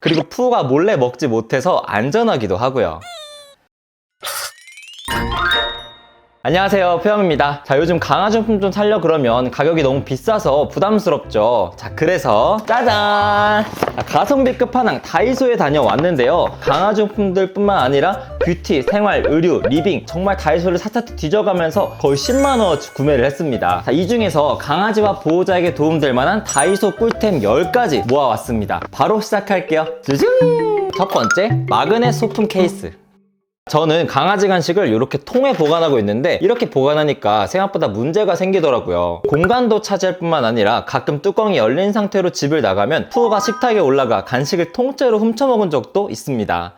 그리고 푸가 몰래 먹지 못해서 안전하기도 하고요. 안녕하세요 푸영입니다. 자 요즘 강아지용품 좀 살려 그러면 가격이 너무 비싸서 부담스럽죠? 자 그래서 짜잔! 자, 가성비 끝판왕 다이소에 다녀왔는데요. 강아지용품들 뿐만 아니라 뷰티, 생활, 의류, 리빙 정말 다이소를 사타트 뒤져가면서 거의 10만원 구매를 했습니다. 자, 이 중에서 강아지와 보호자에게 도움될 만한 다이소 꿀템 10가지 모아왔습니다. 바로 시작할게요. 쭈중 첫 번째 마그넷 소품 케이스 저는 강아지 간식을 이렇게 통에 보관하고 있는데 이렇게 보관하니까 생각보다 문제가 생기더라고요. 공간도 차지할 뿐만 아니라 가끔 뚜껑이 열린 상태로 집을 나가면 푸어가 식탁에 올라가 간식을 통째로 훔쳐먹은 적도 있습니다.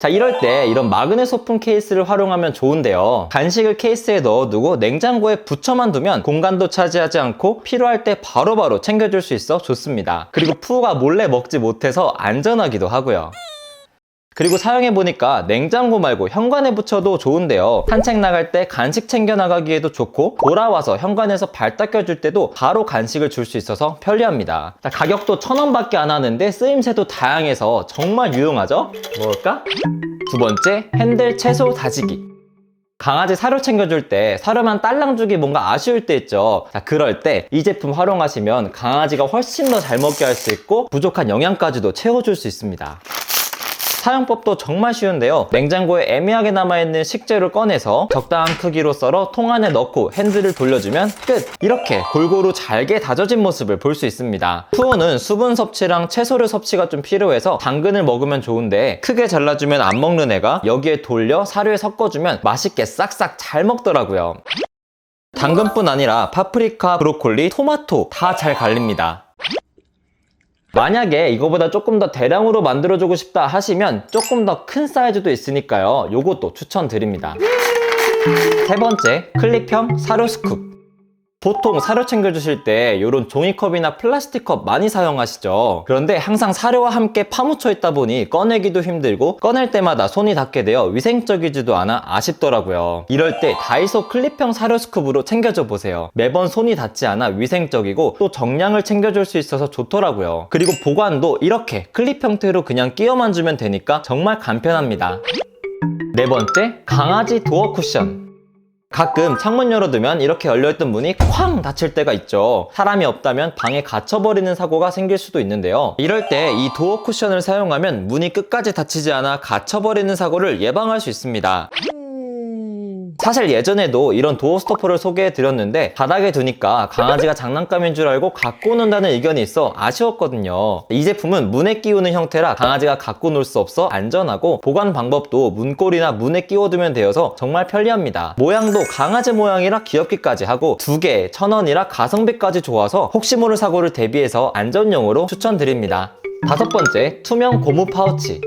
자 이럴 때 이런 마그넷 소품 케이스를 활용하면 좋은데요 간식을 케이스에 넣어두고 냉장고에 붙여만 두면 공간도 차지하지 않고 필요할 때 바로바로 챙겨줄 수 있어 좋습니다 그리고 푸가 몰래 먹지 못해서 안전하기도 하고요 그리고 사용해보니까 냉장고 말고 현관에 붙여도 좋은데요. 산책 나갈 때 간식 챙겨 나가기에도 좋고 돌아와서 현관에서 발 닦여줄 때도 바로 간식을 줄 수 있어서 편리합니다. 자, 가격도 천 원 밖에 안 하는데 쓰임새도 다양해서 정말 유용하죠? 뭘까? 두 번째, 핸들 채소 다지기. 강아지 사료 챙겨줄 때 사료만 딸랑 주기 뭔가 아쉬울 때 있죠. 자, 그럴 때 이 제품 활용하시면 강아지가 훨씬 더 잘 먹게 할 수 있고 부족한 영양까지도 채워줄 수 있습니다. 사용법도 정말 쉬운데요. 냉장고에 애매하게 남아있는 식재를 꺼내서 적당한 크기로 썰어 통 안에 넣고 핸들을 돌려주면 끝! 이렇게 골고루 잘게 다져진 모습을 볼 수 있습니다. 푸어는 수분 섭취랑 채소류 섭취가 좀 필요해서 당근을 먹으면 좋은데 크게 잘라주면 안 먹는 애가 여기에 돌려 사료에 섞어주면 맛있게 싹싹 잘 먹더라고요. 당근뿐 아니라 파프리카, 브로콜리, 토마토 다 잘 갈립니다. 만약에 이거보다 조금 더 대량으로 만들어주고 싶다 하시면 조금 더 큰 사이즈도 있으니까요. 요것도 추천드립니다. 세 번째, 클립형 사료 스쿱. 보통 사료 챙겨주실 때 이런 종이컵이나 플라스틱 컵 많이 사용하시죠. 그런데 항상 사료와 함께 파묻혀 있다 보니 꺼내기도 힘들고 꺼낼 때마다 손이 닿게 되어 위생적이지도 않아 아쉽더라고요. 이럴 때 다이소 클립형 사료 스쿱으로 챙겨줘 보세요. 매번 손이 닿지 않아 위생적이고 또 정량을 챙겨줄 수 있어서 좋더라고요. 그리고 보관도 이렇게 클립 형태로 그냥 끼워만 주면 되니까 정말 간편합니다. 네 번째, 강아지 도어 쿠션. 가끔 창문 열어두면 이렇게 열려있던 문이 쾅 닫힐 때가 있죠. 사람이 없다면 방에 갇혀버리는 사고가 생길 수도 있는데요. 이럴 때 이 도어 쿠션을 사용하면 문이 끝까지 닫히지 않아 갇혀버리는 사고를 예방할 수 있습니다. 사실 예전에도 이런 도어 스토퍼를 소개해 드렸는데 바닥에 두니까 강아지가 장난감인 줄 알고 갖고 논다는 의견이 있어 아쉬웠거든요. 이 제품은 문에 끼우는 형태라 강아지가 갖고 놀 수 없어 안전하고 보관 방법도 문고리나 문에 끼워두면 되어서 정말 편리합니다. 모양도 강아지 모양이라 귀엽기까지 하고 두 개, 천 원이라 가성비까지 좋아서 혹시 모를 사고를 대비해서 안전용으로 추천드립니다. 다섯 번째, 투명 고무 파우치.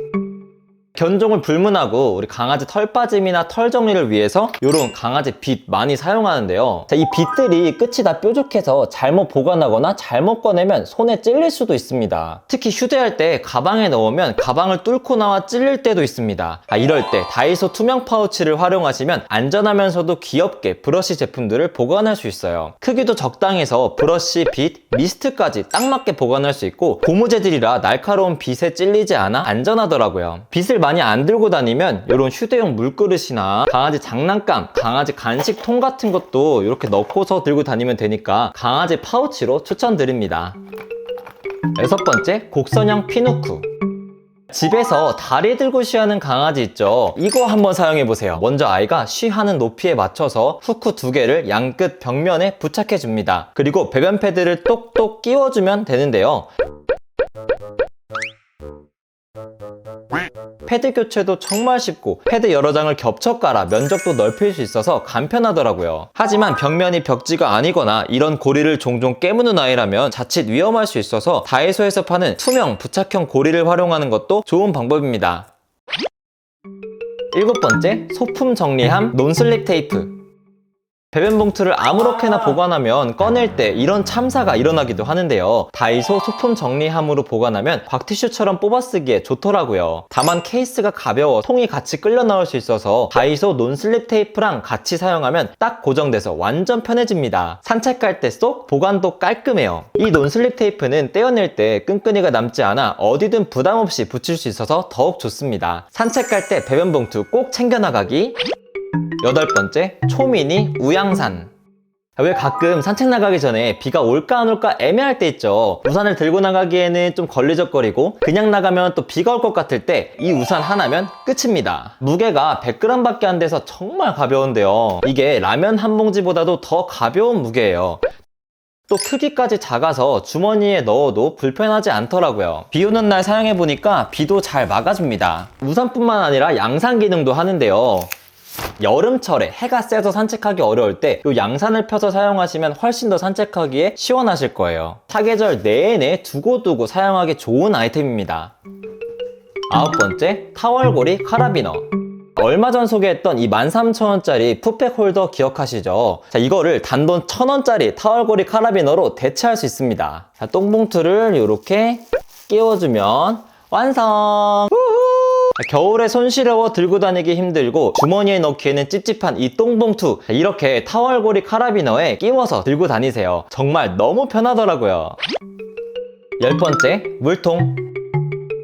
견종을 불문하고 우리 강아지 털 빠짐이나 털 정리를 위해서 이런 강아지 빗 많이 사용하는데요. 자, 이 빗들이 끝이 다 뾰족해서 잘못 보관하거나 잘못 꺼내면 손에 찔릴 수도 있습니다. 특히 휴대할 때 가방에 넣으면 가방을 뚫고 나와 찔릴 때도 있습니다. 아, 이럴 때 다이소 투명 파우치를 활용하시면 안전하면서도 귀엽게 브러쉬 제품들을 보관할 수 있어요. 크기도 적당해서 브러쉬, 빗, 미스트까지 딱 맞게 보관할 수 있고 고무 재질이라 날카로운 빗에 찔리지 않아 안전하더라고요. 빗을 많이 안 들고 다니면 이런 휴대용 물그릇이나 강아지 장난감, 강아지 간식통 같은 것도 이렇게 넣고서 들고 다니면 되니까 강아지 파우치로 추천드립니다. 여섯 번째, 곡선형 피누쿠. 집에서 다리 들고 쉬하는 강아지 있죠? 이거 한번 사용해 보세요. 먼저 아이가 쉬하는 높이에 맞춰서 후크 두 개를 양끝 벽면에 부착해 줍니다. 그리고 배변 패드를 똑똑 끼워주면 되는데요. 패드 교체도 정말 쉽고 패드 여러 장을 겹쳐 깔아 면적도 넓힐 수 있어서 간편하더라고요. 하지만 벽면이 벽지가 아니거나 이런 고리를 종종 깨무는 아이라면 자칫 위험할 수 있어서 다이소에서 파는 투명 부착형 고리를 활용하는 것도 좋은 방법입니다. 일곱 번째, 소품 정리함 논슬립 테이프. 배변 봉투를 아무렇게나 보관하면 꺼낼 때 이런 참사가 일어나기도 하는데요. 다이소 소품 정리함으로 보관하면 곽티슈처럼 뽑아 쓰기에 좋더라고요. 다만 케이스가 가벼워 통이 같이 끌려 나올 수 있어서 다이소 논슬립 테이프랑 같이 사용하면 딱 고정돼서 완전 편해집니다. 산책할 때 쏙 보관도 깔끔해요. 이 논슬립 테이프는 떼어낼 때 끈끈이가 남지 않아 어디든 부담 없이 붙일 수 있어서 더욱 좋습니다. 산책할 때 배변 봉투 꼭 챙겨 나가기. 여덟 번째, 초미니 우양산. 왜 가끔 산책 나가기 전에 비가 올까 안 올까 애매할 때 있죠. 우산을 들고 나가기에는 좀 걸리적거리고 그냥 나가면 또 비가 올 것 같을 때 이 우산 하나면 끝입니다. 무게가 100g 밖에 안 돼서 정말 가벼운데요. 이게 라면 한 봉지보다도 더 가벼운 무게예요. 또 크기까지 작아서 주머니에 넣어도 불편하지 않더라고요. 비 오는 날 사용해보니까 비도 잘 막아줍니다. 우산뿐만 아니라 양산 기능도 하는데요. 여름철에 해가 세서 산책하기 어려울 때 이 양산을 펴서 사용하시면 훨씬 더 산책하기에 시원하실 거예요. 사계절 내내 두고두고 사용하기 좋은 아이템입니다. 아홉 번째, 타월고리 카라비너. 얼마 전 소개했던 이 13,000원짜리 푸팩 홀더 기억하시죠? 자, 이거를 단돈 1,000원짜리 타월고리 카라비너로 대체할 수 있습니다. 자, 똥봉투를 이렇게 끼워주면 완성! 겨울에 손시려워 들고 다니기 힘들고 주머니에 넣기에는 찝찝한 이 똥봉투 이렇게 타월고리 카라비너에 끼워서 들고 다니세요 정말 너무 편하더라고요 열 번째 물통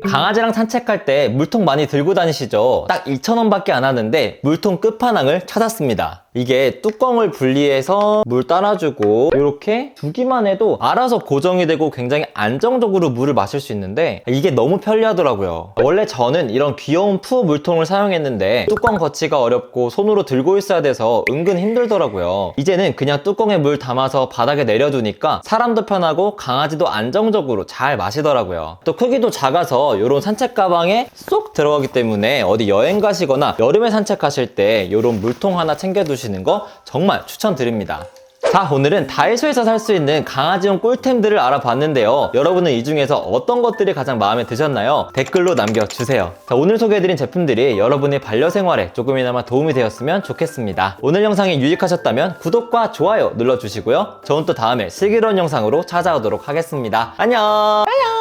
강아지랑 산책할 때 물통 많이 들고 다니시죠? 딱 2,000원 밖에 안 하는데 물통 끝판왕을 찾았습니다. 이게 뚜껑을 분리해서 물 따라주고 이렇게 두기만 해도 알아서 고정이 되고 굉장히 안정적으로 물을 마실 수 있는데 이게 너무 편리하더라고요. 원래 저는 이런 귀여운 푸 물통을 사용했는데 뚜껑 거치가 어렵고 손으로 들고 있어야 돼서 은근 힘들더라고요. 이제는 그냥 뚜껑에 물 담아서 바닥에 내려두니까 사람도 편하고 강아지도 안정적으로 잘 마시더라고요. 또 크기도 작아서 이런 산책 가방에 쏙 들어가기 때문에 어디 여행 가시거나 여름에 산책하실 때 이런 물통 하나 챙겨두 시는 거 정말 추천드립니다. 자, 오늘은 다이소에서 살 수 있는 강아지용 꿀템들을 알아봤는데요. 여러분은 이 중에서 어떤 것들이 가장 마음에 드셨나요? 댓글로 남겨주세요. 자, 오늘 소개해드린 제품들이 여러분의 반려생활에 조금이나마 도움이 되었으면 좋겠습니다. 오늘 영상이 유익하셨다면 구독과 좋아요 눌러주시고요. 저는 또 다음에 슬기로운 영상으로 찾아오도록 하겠습니다. 안녕! 안녕!